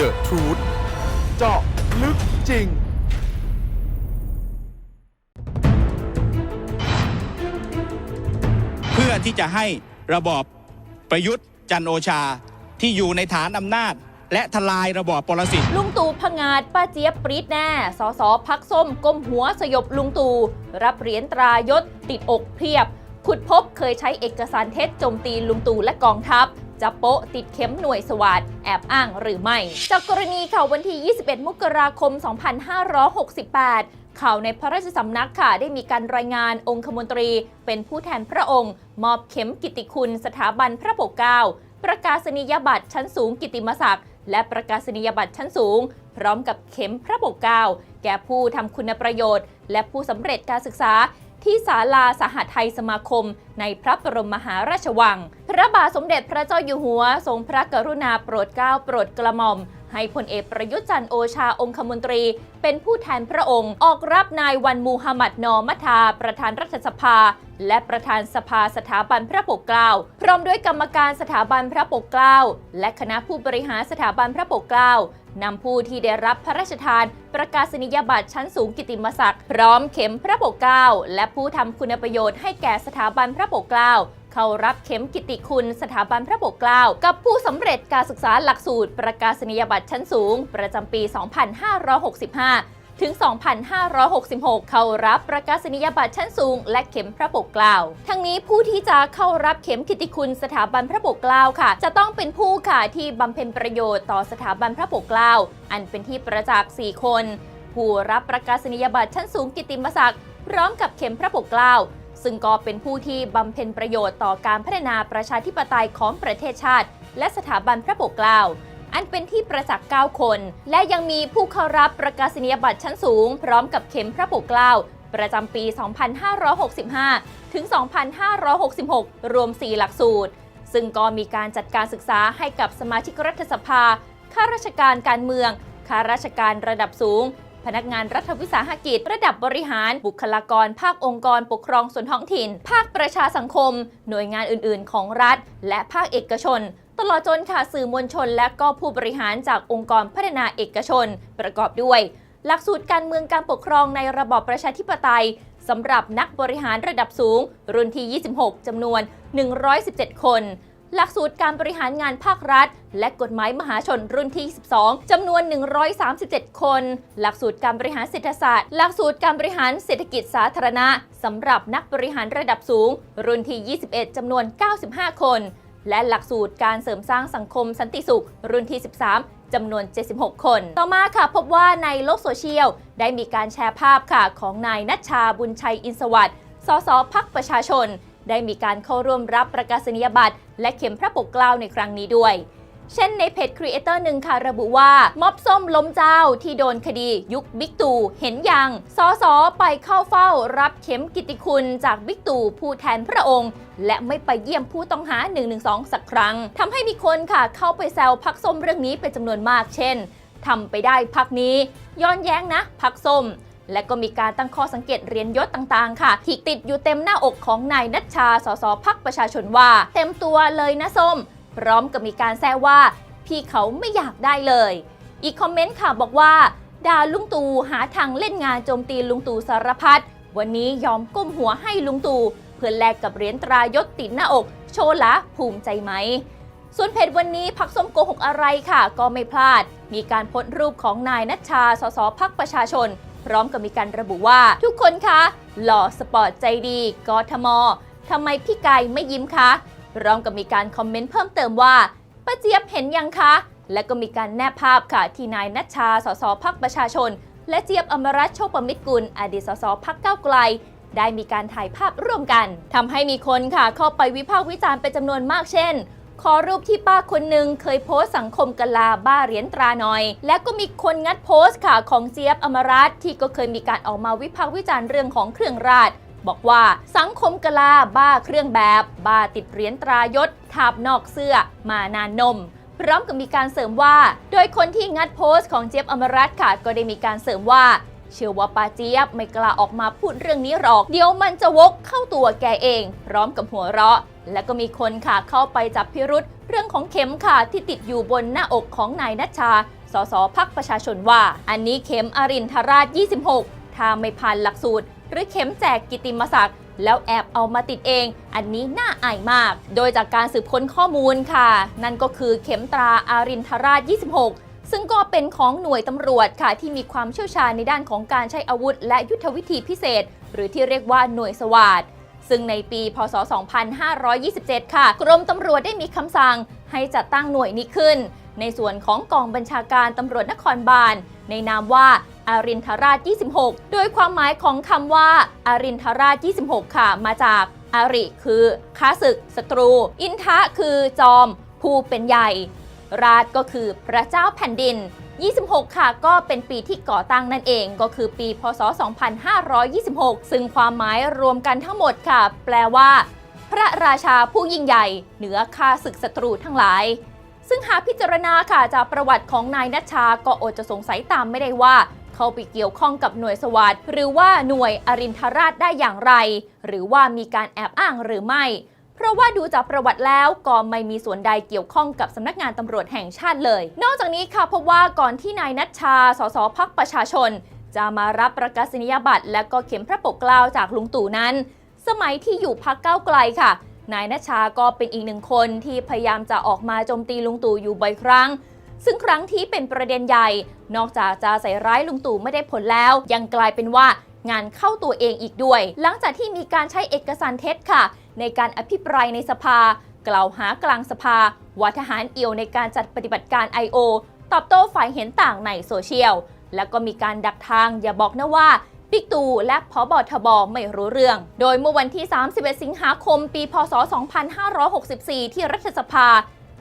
The Truth เจาะลึกจริง เพื่อที่จะให้ระบอบประยุทธ์จันทร์โอชาที่อยู่ในฐานอำนาจ และทลายระบอบปรสิตลุงตู่พงาดป้าเจี๊ยบปรีดแน่สสพักส้มก้มหัวสยบลุงตู่รับเหรียญตรายศติดอกเพียบ ขุดพบเคยใช้เอกสารเท็จโจมตีลุงตู่และกองทัพ จะโป๊ะติดเข็มหน่วยสวัสดแอบอ้างหรือไม่ จากกรณีข่าววันที่ 21 มกราคม 2568ข่าวในพระราชสำนักค่ะ ได้มีการรายงานองคมนตรี เป็นผู้แทนพระองค์ มอบเข็มกิติคุณสถาบันพระปกเกล้าประกาศนียบัตรชั้นสูงกิตติมศักดิ์และประกาศนียบัตรชั้นสูง พร้อมกับเข็มพระปกเกล้าแก่ผู้ทำคุณประโยชน์ และผู้สำเร็จการศึกษา ที่ศาลาสหไทยสมาคม ในพระบรมมหาราชวัง พระบาทสมเด็จพระเจ้าอยู่หัว ทรงพระกรุณาโปรดเกล้าโปรดกระหม่อม ให้พลเอกประยุทธ์จันโอชาองคมนตรี เป็นผู้แทนพระองค์ ออกรับนายวันมูฮัมหมัดนอมัทา ประธานรัฐสภา และประธานสภาสถาบันพระปกเกล้าพร้อมด้วยกรรมการสถาบันพระปกเกล้าและคณะผู้บริหารสถาบันพระปกเกล้านำผู้ที่ได้รับพระราชทาน ประกาศนียบัตรชั้นสูงกิติมศักดิ์พร้อมเข็มพระปกเกล้าและผู้ทำคุณประโยชน์ให้แก่สถาบันพระปกเกล้า เข้ารับเข็มกิติคุณสถาบันพระปกเกล้ากับผู้สำเร็จการศึกษาหลักสูตร ประกาศนียบัตรชั้นสูง ประจำปี 2565ถึง 2,566 เข้ารับประกาศนียบัตรชั้นสูง และเข็มพระปกเกล้า ทั้งนี้ผู้ที่จะเข้ารับเข็มกิติคุณสถาบันพระปกเกล้าค่ะ จะต้องเป็นผู้ค่ะที่บำเพ็ญประโยชน์ต่อสถาบันพระปกเกล้า อันเป็นที่ประจักษ์ 4 คน ผู้รับประกาศนียบัตรชั้นสูงกิติมศักดิ์พร้อมกับเข็มพระปกเกล้า ซึ่งก็เป็นผู้ที่บำเพ็ญประโยชน์ต่อการพัฒนาประชาธิปไตยของประเทศชาติ และสถาบันพระปกเกล้าอันเป็นที่ประจักษ์ 9 คน และยังมีผู้เข้ารับประกาศนียบัตรชั้นสูง พร้อมกับเข็มพระปกเกล้าประจำปี 2565 ถึง 2566 รวม 4 หลักสูตร ซึ่งก็มีการจัดการศึกษาให้กับสมาชิกรัฐสภา ข้าราชการการเมือง ข้าราชการระดับสูง พนักงานรัฐวิสาหกิจ ระดับบริหาร บุคลากร ภาคองค์กร ปกครองส่วนท้องถิ่น ภาคประชาสังคม หน่วยงานอื่น ๆ ของรัฐ และภาคเอกชน ตลอดจนค่ะสื่อมวลชน และก็ผู้บริหารจากองค์กรพัฒนาเอกชน ประกอบด้วย หลักสูตรการเมืองการปกครองในระบอบประชาธิปไตยสำหรับนักบริหารระดับสูง รุ่นที่ 26จำนวน 117 คน หลักสูตรการบริหารงานภาครัฐ และกฎหมายมหาชนรุ่นที่ 12 จำนวน 137 คน หลักสูตรการบริหารเศรษฐศาสตร์ หลักสูตรการบริหารเศรษฐกิจสาธารณะสำหรับนักบริหารระดับสูง รุ่นที่ 21 จำนวน 95 คน และหลักสูตรการเสริมสร้างสังคมสันติสุข รุ่นที่ 13จำนวน 76 คน ต่อมาค่ะ พบว่าในโลกโซเชียล ได้มีการแชร์ภาพค่ะ ของนายนัชชาบุญชัยอินสวัสด์สสพักประชาชน ได้มีการเข้าร่วมรับประกาศนียบัตร และเข็มพระปกเกล้าในครั้งนี้ด้วย เช่นในเพจครีเอเตอร์หนึ่งค่ะระบุว่า ม็อบส้มล้มเจ้าที่โดนคดียุคบิ๊กตู่เห็นยังสอสอไปเข้าเฝ้ารับเข็มกิติคุณจากบิ๊กตู่ผู้แทนพระองค์ และไม่ไปเยี่ยมผู้ต้องหา 112 สักครั้งทำให้มีคนค่ะเข้าไปแซวพักส้มเรื่องนี้เป็นจำนวนมาก เช่นทำไปได้พักนี้ ย้อนแย้งนะพักส้ม และก็มีการตั้งข้อสังเกตเรียนยศต่างๆ ค่ะ ที่ติดอยู่เต็มหน้าอกของนายนัชชา สสพักประชาชนว่า เต็มตัวเลยนะส้ม พร้อมกับมีการแซวว่า พี่เขาไม่อยากได้เลย อีกคอมเมนต์ค่ะบอกว่าด่าลุงตู่หาทางเล่นงานโจมตีลุงตู่สารพัดวันนี้ยอมก้มหัวให้ลุงตู่เพื่อแลกกับเหรียญตรายศติดหน้าอก โชว์ละภูมิใจไหมส่วนเพจวันนี้พักส้มโกหกอะไรค่ะ ก็ไม่พลาด มีการโพสต์รูปของนายนัชชาสสพักประชาชน พร้อมกับมีการระบุว่า ทุกคนคะหล่อสปอร์ตใจดีกทมทำไมพี่ไก่ไม่ยิ้มคะพร้อมกับมีการคอมเมนต์เพิ่มเติมว่าป้าเจี๊ยบเห็นยังคะ และก็มีการแนบภาพค่ะ ที่นายนัชชา สสพักประชาชน และเจี๊ยบอมรัตโชคประมิตรกุล อดีตสสพักเก้าไกล ได้มีการถ่ายภาพร่วมกันทำให้มีคนค่ะเข้าไปวิพากษ์วิจารณ์เป็นจำนวนมากเช่น ขอรูปที่ป้าคนหนึ่งเคยโพสต์สังคมกลาบ้าเหรียญตราหน่อย และก็มีคนงัดโพสต์ค่ะของเจี๊ยบอมรัตที่ก็เคยมีการออกมาวิพากษ์วิจารณ์เรื่องของเครื่องราชบอกว่าสังคมกลาบ้าเครื่องแบบ บ้าติดเหรียญตรายศทาบนอกเสื้อ มานานนม พร้อมกับมีการเสริมว่า โดยคนที่งัดโพสต์ของเจี๊ยบอมรัตค่ะก็ได้มีการเสริมว่าเชื่อว่าปาเจี๊ยบไม่กล้าออกมาพูดเรื่องนี้หรอก เดี๋ยวมันจะวกเข้าตัวแกเอง พร้อมกับหัวเราะ และก็มีคนค่ะเข้าไปจับพิรุษเรื่องของเข็มค่ะที่ติดอยู่บนหน้าอกของนายนัชชา สสพักประชาชนว่า อันนี้เข็มอรินทราช 26 ถ้าไม่ผ่านหลักสูตร หรือเข็มแจกกิตติมศักดิ์แล้วแอบเอามาติดเอง อันนี้น่าอายมาก โดยจากการสืบค้นข้อมูลค่ะ นั่นก็คือเข็มตราอารินทราช 26ซึ่งก็เป็นของหน่วยตำรวจค่ะ ที่มีความเชี่ยวชาญในด้านของการใช้อาวุธ และยุทธวิธีพิเศษ หรือที่เรียกว่าหน่วยสวาด ซึ่งในปี พศ 2527 ค่ะ กรมตำรวจได้มีคำสั่งให้จัดตั้งหน่วยนี้ขึ้น ในส่วนของกองบัญชาการตำรวจนครบาล ในนามว่าอารินทราช 26 โดยความหมายของคำว่าอารินทราช 26 ค่ะ มาจากอาริคือค้าศึกศัตรู อินทะคือจอม ผู้เป็นใหญ่ ราชก็คือพระเจ้าแผ่นดิน 26 ค่ะ ก็เป็นปีที่ก่อตั้งนั่นเองก็คือปีพศ 2526 ซึ่งความหมายรวมกันทั้งหมดค่ะ แปลว่า พระราชาผู้ยิ่งใหญ่ เหนือข้าศึกศัตรูทั้งหลาย ซึ่งหากพิจารณาค่ะจากประวัติของนายนัชชาก็อดจะสงสัยตามไม่ได้ว่าเขาไปเกี่ยวข้องกับหน่วยสวัสด์หรือว่าหน่วยอรินทราชได้อย่างไร หรือว่ามีการแอบอ้างหรือไม่ เพราะว่าดูจากประวัติแล้วก็ไม่มีส่วนใดเกี่ยวข้องกับสำนักงานตำรวจแห่งชาติเลย นอกจากนี้ค่ะพบว่าก่อนที่นายนัชชา สสพักประชาชน จะมารับประกาศนียบัตร และก็เข็มพระปกเกล้าจากลุงตู่นั้น สมัยที่อยู่พักเก้าไกลค่ะ นายนัชชาก็เป็นอีกหนึ่งคนที่พยายามจะออกมาโจมตีลุงตู่อยู่บ่อยครั้งซึ่งครั้งที่เป็นประเด็นใหญ่ นอกจากจะใส่ร้ายลุงตู่ไม่ได้ผลแล้ว ยังกลายเป็นว่างานเข้าตัวเองอีกด้วย หลังจากที่มีการใช้เอกสารเท็จค่ะ ในการอภิปรายในสภา กล่าวหากลางสภาว่าทหารเอี่ยวในการจัดปฏิบัติการ I.O. ตอบโต้ฝ่ายเห็นต่างในโซเชียล แล้วก็มีการดักทางอย่าบอกนะว่าปิกตูและพอบอทบไม่รู้เรื่อง โดยเมื่อวันที่ 31 สิงหาคม ปี พศ 2564 ที่รัฐสภา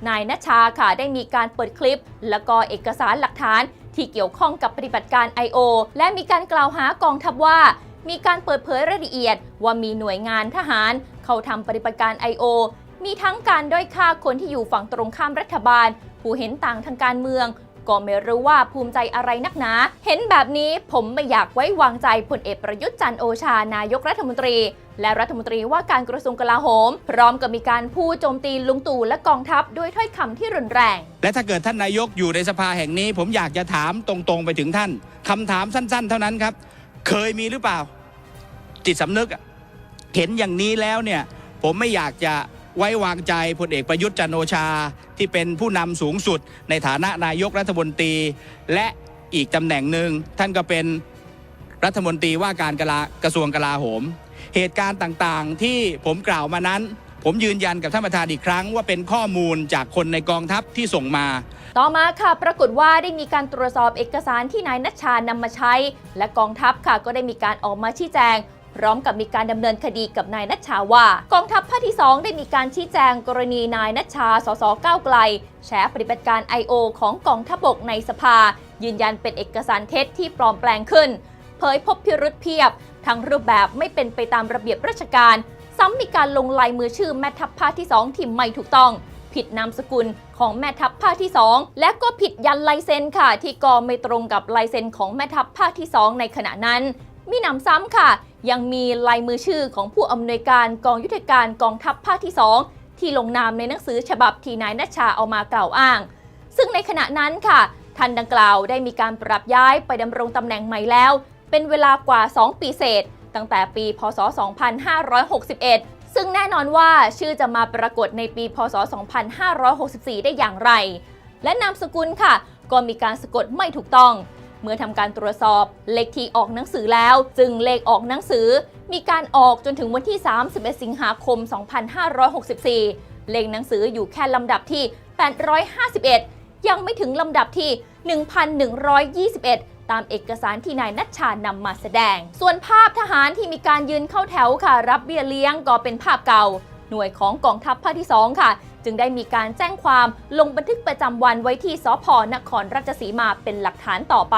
นายนัชชาค่ะได้มีการเปิดคลิป และก็เอกสารหลักฐานที่เกี่ยวข้องกับปฏิบัติการ I.O. และมีการกล่าวหากองทัพว่า มีการเปิดเผยรายละเอียดว่ามีหน่วยงานทหาร เข้าทำปฏิบัติการ I.O. มีทั้งการด้อยค่าคนที่อยู่ฝั่งตรงข้ามรัฐบาล ผู้เห็นต่างทางการเมือง ก็ไม่รู้ว่าภูมิใจอะไรนักหนา เห็นแบบนี้ผมไม่อยากไว้วางใจพลเอกประยุทธ์จันทร์โอชานายกรัฐมนตรี และรัฐมนตรีว่าการกระทรวงกลาโหม พร้อมกับมีการพูดโจมตีลุงตู่และกองทัพด้วยถ้อยคำที่รุนแรง และถ้าเกิดท่านนายกอยู่ในสภาแห่งนี้ ผมอยากจะถามตรงๆไปถึงท่านคำถามสั้น ๆ เท่านั้นครับ เคยมีหรือเปล่า จิตสำนึกอะ เห็นอย่างนี้แล้วเนี่ยผมไม่อยากจะไว้วางใจพลเอกประยุทธ์จันโอชาที่เป็นผู้นำสูงสุดในฐานะนายกรัฐมนตรี และอีกตำแหน่งหนึ่งท่านก็เป็นรัฐมนตรีว่าการกลากระทรวงกลาโหม เหตุการณ์ต่างๆที่ผมกล่าวมานั้น ผมยืนยันกับท่านประธานอีกครั้ง ว่าเป็นข้อมูลจากคนในกองทัพที่ส่งมา ต่อมาค่ะ ปรากฏว่าได้มีการตรวจสอบเอกสารที่นายนัชชานำมาใช้ และกองทัพค่ะก็ได้มีการออกมาชี้แจง พร้อมกับมีการดำเนินคดีกับนายนัชชาว่ากองทัพภาคที่ 2 ได้มีการชี้แจงกรณีนายนัชชา สสก้าวไกลแฉปฏิบัติการ I.O. ของกองทัพบกในสภา ยืนยันเป็นเอกสารเท็จที่ปลอมแปลงขึ้น เผยพบพิรุษเพียบ ทั้งรูปแบบไม่เป็นไปตามระเบียบราชการ ซ้ำมีการลงลายมือชื่อแม่ทัพภาคที่ 2 ที่ไม่ถูกต้องผิดนามสกุลของแม่ทัพภาคที่ 2 และก็ผิดยันลายเซ็นค่ะ ที่ก็ไม่ตรงกับลายเซ็นของแม่ทัพภาคที่ 2 ในขณะนั้น มีหนำซ้ำค่ะ ยังมีลายมือชื่อของผู้อำนวยการกองยุทธการกองทัพภาคที่ 2 ที่ลงนามในหนังสือฉบับที่นายนัชชาเอามากล่าวอ้าง ซึ่งในขณะนั้นค่ะท่านดังกล่าวได้มีการปรับย้ายไปดำรงตำแหน่งใหม่แล้ว เป็นเวลากว่า 2 ปีเศษ ตั้งแต่ปี พศ 2561 ซึ่งแน่นอนว่าชื่อจะมาปรากฏในปี พศ 2564 ได้อย่างไร และนามสกุลค่ะ ก็มีการสะกดไม่ถูกต้อง เมื่อทำการตรวจสอบเลขที่ออกหนังสือแล้ว จึงเลขออกหนังสือ มีการออกจนถึงวันที่ 31 สิงหาคม 2564 เลขหนังสืออยู่แค่ลำดับที่ 851 ยังไม่ถึงลำดับที่ 1,121ตามเอกสารที่นายนัชชานำมาแสดง ส่วนภาพทหารที่มีการยืนเข้าแถวค่ะ รับเบี้ยเลี้ยงก็เป็นภาพเก่า หน่วยของกองทัพภาคที่ 2 ค่ะ จึงได้มีการแจ้งความลงบันทึกประจำวันไว้ที่สพนครราชสีมาเป็นหลักฐานต่อไป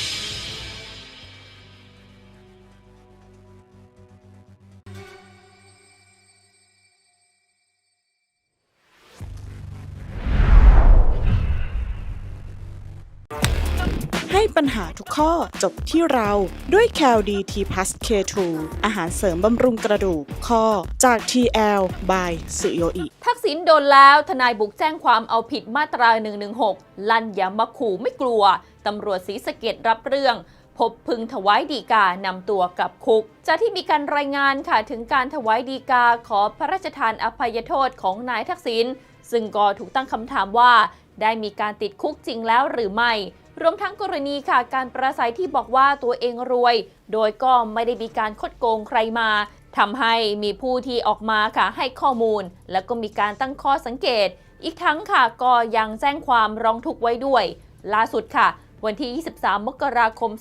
ปัญหาทุกข้อจบที่เราด้วย c a l d t p l u s K2 อาหารเสริมบำรุงกระดูกข้อจาก TL by สุโยอิทักษิณโดนแล้วทนายบุกแจ้งความเอาผิดมาตรา 116 ลั่นยามาขู่ไม่กลัว ตำรวจศรีสะเกดรับเรื่องพบพึงถวายดีกานำตัวกลับคุก จากที่มีการรายงานค่ะถึงการถวายดีกาขอพระราชทานอภัยโทษของนายทักษิณซึ่งก็ถูกตั้งคำถามว่า ได้มีการติดคุกจริงแล้วหรือไม่ รวมทั้งกรณีค่ะการประสัยที่บอกว่าตัวเองรวย โดยก็ไม่ได้มีการคดโกงใครมาทำให้มีผู้ที่ออกมาค่ะให้ข้อมูล แล้วก็มีการตั้งข้อสังเกต อีกทั้งค่ะก็ยังแจ้งความร้องทุกข์ไว้ด้วย ล่าสุดค่ะ วันที่ 23 มกราคม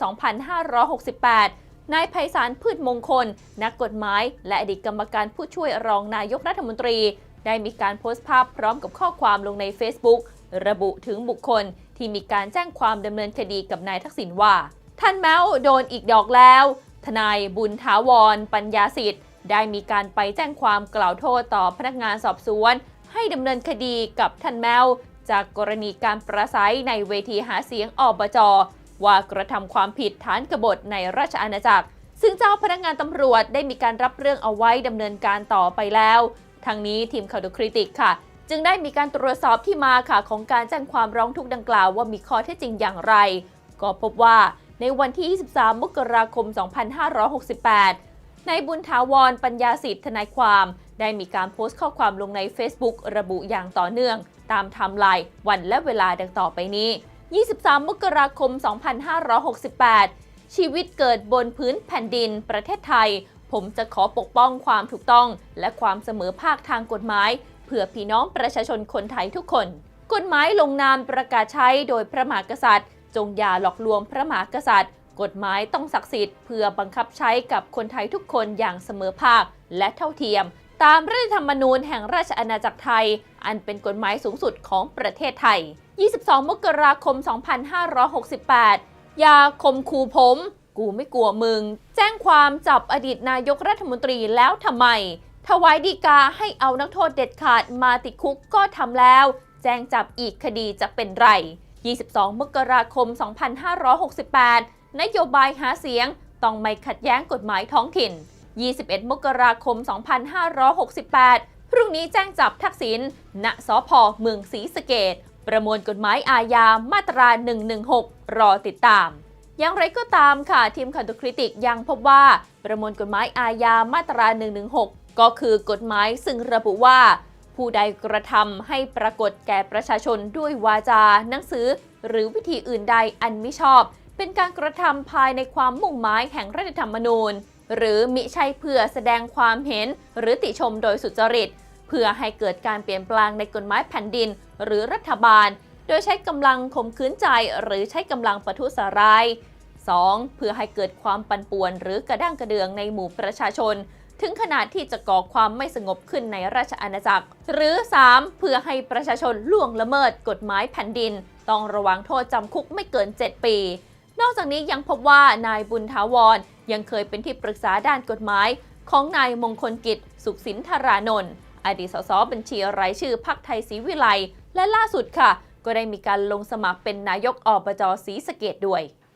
2568 นายไพศาลพืชมงคล นักกฎหมาย และอดีตกรรมการผู้ช่วยรองนายกรัฐมนตรี ได้มีการโพสต์ภาพพร้อมกับข้อความลงใน Facebook ระบุถึงบุคคล ที่มีการแจ้งความดำเนินคดีกับนายทักษิณว่า ท่านแม้วโดนอีกดอกแล้ว ทนายบุญถาวร ปัญญาสิทธิ์ ได้มีการไปแจ้งความกล่าวโทษต่อพนักงานสอบสวน ให้ดำเนินคดีกับท่านแมว จากกรณีการประสัยในเวทีหาเสียงอบจว่ากระทำความผิดฐานกบฏในราชอาณาจักร ซึ่งเจ้าพนักงานตำรวจได้มีการรับเรื่องเอาไว้ดำเนินการต่อไปแล้วทางนี้ทีมข่าวดูคริติกค่ะ จึงได้มีการตรวจสอบที่มาค่ะของการแจ้งความร้องทุกข์ดังกล่าวว่ามีข้อเท็จจริงอย่างไร ก็พบว่าในวันที่ 23 มกราคม 2568 นายบุญถาวรปัญญาสิทธิ์ทนายความ ได้มีการโพสต์ข้อความลงใน Facebook ระบุอย่างต่อเนื่อง ตามไทม์ไลน์วันและเวลาดังต่อไปนี้ 23 มกราคม 2568 ชีวิตเกิดบนพื้นแผ่นดิน ประเทศไทย ผมจะขอปกป้องความถูกต้อง และความเสมอภาคทางกฎหมาย เพื่อพี่น้องประชาชนคนไทยทุกคน กฎหมายลงนามประกาศใช้โดยพระมหากษัตริย์ จงอย่าหลอกลวงพระมหากษัตริย์ กฎหมายต้องศักดิ์สิทธิ์เพื่อบังคับใช้กับคนไทยทุกคนอย่างเสมอภาคและเท่าเทียม ตามรัฐธรรมนูญแห่งราชอาณาจักรไทย อันเป็นกฎหมายสูงสุดของประเทศไทย 22 มกราคม 2568อย่าข่มขู่ผม กูไม่กลัวมึง แจ้งความจับอดีตนายกรัฐมนตรีแล้วทำไม ถวายดีกาให้เอานักโทษเด็ดขาดมาติดคุกก็ทำแล้ว แจ้งจับอีกคดีจะเป็นไร 22 มกราคม 2568 นโยบายหาเสียงต้องไม่ขัดแย้งกฎหมายท้องถิ่น 21 มกราคม 2568 พรุ่งนี้แจ้งจับทักษิณ ณ สพ เมืองศรีสะเกดประมวลกฎหมายอาญา มาตรา 116 รอติดตาม อย่างไรก็ตามค่ะ ทีมข่าวดูคริติกยังพบว่า ประมวลกฎหมายอาญา มาตรา 116 ก็คือกฎหมายซึ่งระบุว่า ผู้ใดกระทำให้ปรากฏแก่ประชาชนด้วยวาจา หนังสือ หรือวิธีอื่นใดอันมิชอบ เป็นการกระทำภายในความมุ่งหมายแห่งรัฐธรรมนูญ หรือมิใช่เพื่อแสดงความเห็น หรือติชมโดยสุจริต เพื่อให้เกิดการเปลี่ยนแปลงในกฎหมายแผ่นดิน หรือรัฐบาล โดยใช้กำลังข่มขืนใจ หรือใช้กำลังประทุษร้าย 2. เพื่อให้เกิดความปั่นป่วนหรือกระด้างกระเดืองในหมู่ประชาชน ถึงขนาดที่จะก่อความไม่สงบขึ้นในราชอาณาจักร หรือ 3. เพื่อให้ประชาชนล่วงละเมิดกฎหมายแผ่นดิน ต้องระวังโทษจำคุกไม่เกิน 7 ปี นอกจากนี้ยังพบว่านายบุญถาวร ยังเคยเป็นที่ปรึกษาด้านกฎหมาย ของนายมงคลกิจ สุขสินธารานนท์อดีตสสบัญชีรายชื่อพักไทยศรีวิไลและล่าสุดค่ะ ก็ได้มีการลงสมัครเป็นนายกอบจศรีสะเกดด้วย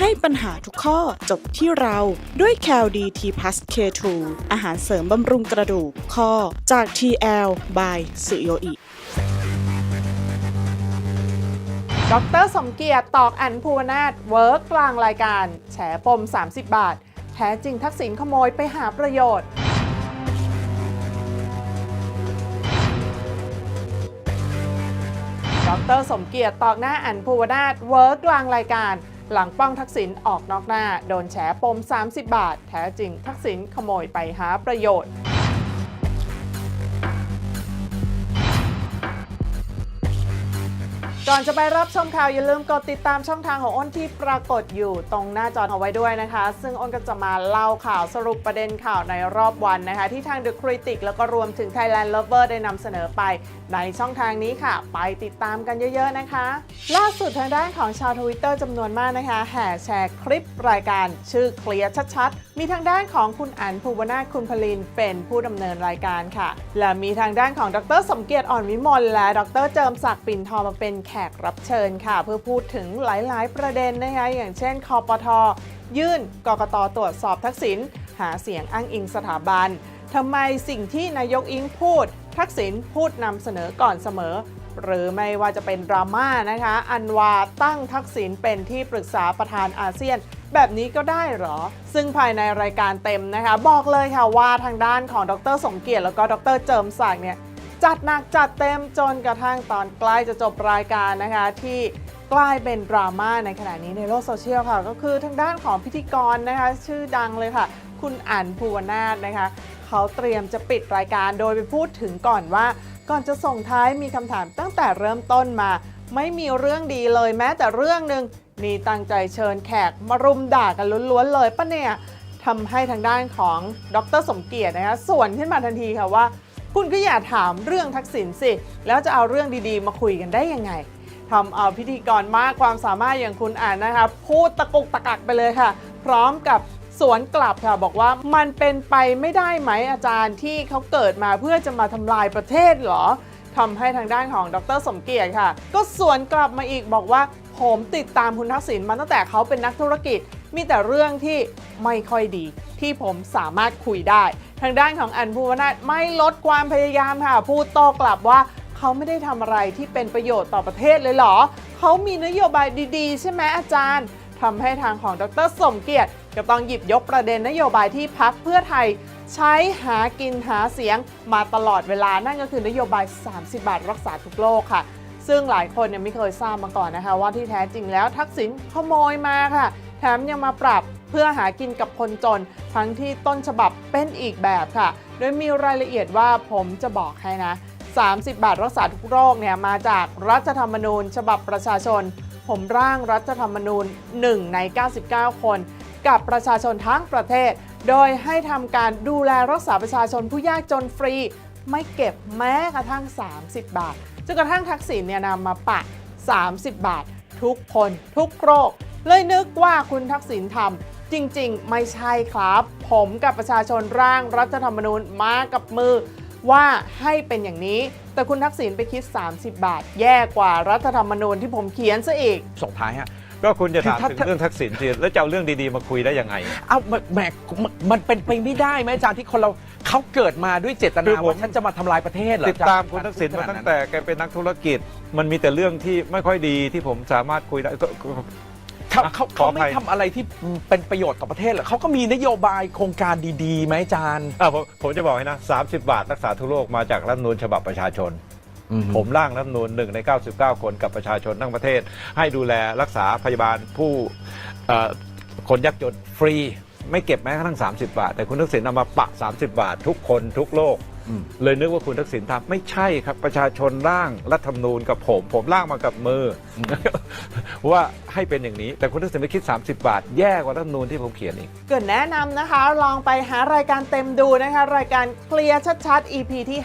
ให้ปัญหาทุกข้อจบที่เราด้วย c a l d t p l u s K2 อาหารเสริมบำรุงกระดูกข้อจาก TL by สุโยอิดรสมเกียรติตอกอันภูวนาถเวิร์กกลางรายการ แฉปม 30 บาท แท้จริงทักษิณขโมยไปหาประโยชน์ดรสมเกียรติตอกหน้าอันภูวนาถเวิร์กกลางรายการ หลังป้องทักษิณออกนอกหน้า โดนแฉปม 30 บาท แท้จริงทักษิณขโมยไปหาประโยชน์ ก่อนจะไปรับชมข่าวอย่าลืมกดติดตามช่องทางของอ้นที่ปรากฏอยู่ตรงหน้าจอเอาไว้ด้วยนะคะ ซึ่งอ้นก็จะมาเล่าข่าวสรุปประเด็นข่าวในรอบวันนะคะ ที่ทาง The Critic แล้วก็รวมถึง Thailand Lover ได้นำเสนอไป ในช่องทางนี้ค่ะ ไปติดตามกันเยอะๆนะคะ ล่าสุดทางด้านของชาวทวิตเตอร์จำนวนมากนะคะ แห่แชร์คลิปรายการชื่อเคลียร์ชัดๆ มีทางด้านของคุณอั๋นภูวนาคุณพลินเป็นผู้ดำเนินรายการค่ะ และมีทางด้านของดร สมเกียรติอ่อนวิมลและดรเจิมศักดิ์ปิ่นทองมาเป็นแขกรับเชิญค่ะ เพื่อพูดถึงหลาย ๆ ประเด็นนะคะอย่างเช่นคอปทอยื่นกกตตรวจสอบทักษิณหาเสียงอ้างอิงสถาบันทำไมสิ่งที่นายกอิงพูด ทักษิณพูดนำเสนอก่อนเสมอ หรือไม่ว่าจะเป็นดราม่านะคะ อันวาตั้งทักษิณเป็นที่ปรึกษาประธานอาเซียน แบบนี้ก็ได้หรอ ซึ่งภายในรายการเต็มนะคะ บอกเลยค่ะว่าทางด้านของดรสมเกียรติแล้วก็ดรเจิมศักดิ์เนี่ย จัดหนักจัดเต็มจนกระทั่งตอนใกล้จะจบรายการนะคะที่กลายเป็นดราม่าในขณะนี้ในโลกโซเชียลค่ะ ก็คือทางด้านของพิธีกรนะคะ ชื่อดังเลยค่ะ คุณอั๋นภูวนาถนะคะ เขาเตรียมจะปิดรายการโดยไปพูดถึงก่อนว่า ก่อนจะส่งท้ายมีคำถามตั้งแต่เริ่มต้นมา ไม่มีเรื่องดีเลยแม้แต่เรื่องหนึ่งนี่ตั้งใจเชิญแขกมารุมด่ากันล้วนๆเลยปะเนี่ยทำให้ทางด้านของดรสมเกียรตินะคะส่วนขึ้นมาทันทีค่ะว่า คุณก็อย่าถามเรื่องทักษิณสิ แล้วจะเอาเรื่องดีๆ มาคุยกันได้ยังไงทำเอาพิธีกรมากความสามารถอย่างคุณอ่านนะคะ พูดตะกุกตะกักไปเลยค่ะ พร้อมกับสวนกลับค่ะบอกว่ามันเป็นไปไม่ได้ไหมอาจารย์ที่เขาเกิดมาเพื่อจะมาทำลายประเทศเหรอทำให้ทางด้านของดรสมเกียรติค่ะ ก็สวนกลับมาอีกบอกว่า ผมติดตามคุณทักษิณมาตั้งแต่เขาเป็นนักธุรกิจ มีแต่เรื่องที่ไม่ค่อยดี ที่ผมสามารถคุยได้ ทางด้านของอันภูวนาถไม่ลดความพยายามค่ะ พูดโต้กลับว่าเขาไม่ได้ทำอะไรที่เป็นประโยชน์ต่อประเทศเลยเหรอ เขามีนโยบายดีๆ ใช่ไหมอาจารย์ทำให้ทางของดรสมเกียรติก็ต้องหยิบยกประเด็นนโยบายที่พักเพื่อไทย ใช้หากินหาเสียงมาตลอดเวลานั่นก็คือนโยบาย 30 บาทรักษาทุกโรคค่ะ ซึ่งหลายคนเนี่ยไม่เคยทราบมาก่อนนะคะ ว่าที่แท้จริงแล้วทักษิณขโมยมาค่ะ แถมยังมาปรับ เพื่อหากินกับคนจน ทั้งที่ต้นฉบับเป็นอีกแบบค่ะ โดยมีรายละเอียดว่าผมจะบอกให้นะ 30 บาทรักษาทุกโรคเนี่ยมาจากรัฐธรรมนูญ ฉบับประชาชน ผมร่างรัฐธรรมนูญ 1 ใน 99 คน กับประชาชนทั้งประเทศ โดยให้ทำการดูแลรักษาประชาชนผู้ยากจนฟรี ไม่เก็บแม้กระทั่ง 30 บาทจนกระทั่งทักษิณเนี่ยนำมาปะ 30 บาท ทุกคน ทุกโรค เลยนึกว่าคุณทักษิณทำ จริงๆ ไม่ใช่ครับ ผมกับประชาชนร่างรัฐธรรมนูญมากับมือว่าให้เป็นอย่างนี้ แต่คุณทักษิณไปคิด 30 บาท แย่กว่ารัฐธรรมนูญที่ผมเขียนซะอีก ส่งท้ายฮะก็คุณจะถามคือถ้าถึงเรื่องทักษิณสิแล้วจะเอาเรื่องดีๆมาคุยได้ยังไง เอาแหมแหมมันมันเป็นไปไม่ได้ไหมอาจารย์ที่คนเราเขาเกิดมาด้วยเจตคืนาอผมว่าฉันจะมาทำลายประเทศเหรอติดตามคุณทักษิณมาตั้งแต่แกเป็นนักธุรกิจ มันมีแต่เรื่องที่ไม่ค่อยดีที่ผมสามารถคุยได้ก็ก็ เขาเขาขอเขาอภัไม่ย ทำอะไรที่เป็นประโยชน์ต่อประเทศเหรอเขาก็มีนโยบายโครงการดีๆไหมอาจารย์ อะผมผมจะบอกให้นะ 30 บาทรักษาทุกโรคมาจากรัฐธรรมนูญฉบับประชาชน ผมร่างรัฐธรรมนูญหนึ่งใน 99 คนกับประชาชนทั้งประเทศ ให้ดูแลรักษาพยาบาลผู้เอ่อคนยากจนฟรี ไม่เก็บแม้กระทั่ง 30 บาท แต่คุณทักษิณนำมาปะ 30 บาท ทุกคนทุกโลกอืม เลยนึกว่าคุณทักษิณทำไม่ใช่ครับ ประชาชนร่างรัฐธรรมนูญกับผม ผมร่างมากับมืออว่าให้เป็นอย่างนี้ แต่คุณทักษิณไปคิด 30 บาท แย่กว่ารัฐธรรมนูญที่ผมเขียนอีกเกิดแนะนำนะคะ ลองไปหารายการเต็มดูนะคะ รายการเคลียร์ชัดๆ EP ที่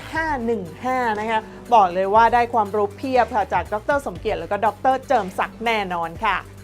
515 นะคะ บอกเลยว่าได้ความรู้เพียบค่ะจากดรสมเกียรติแล้วก็ดรเจิมศักดิ์แน่นอนค่ะ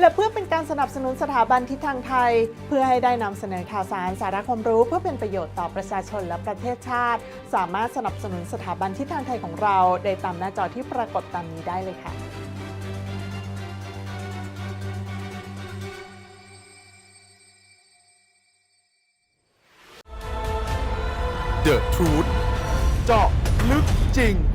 และเพื่อเป็นการสนับสนุนสถาบันทิศทางไทย เพื่อให้ได้นำเสนอข่าวสารสาระความรู้ เพื่อเป็นประโยชน์ต่อประชาชนและประเทศชาติ สามารถสนับสนุนสถาบันทิศทางไทยของเรา ได้ตามหน้าจอที่ปรากฏตามนี้ได้เลยค่ะเดอะทรู h เจาะลึกจริง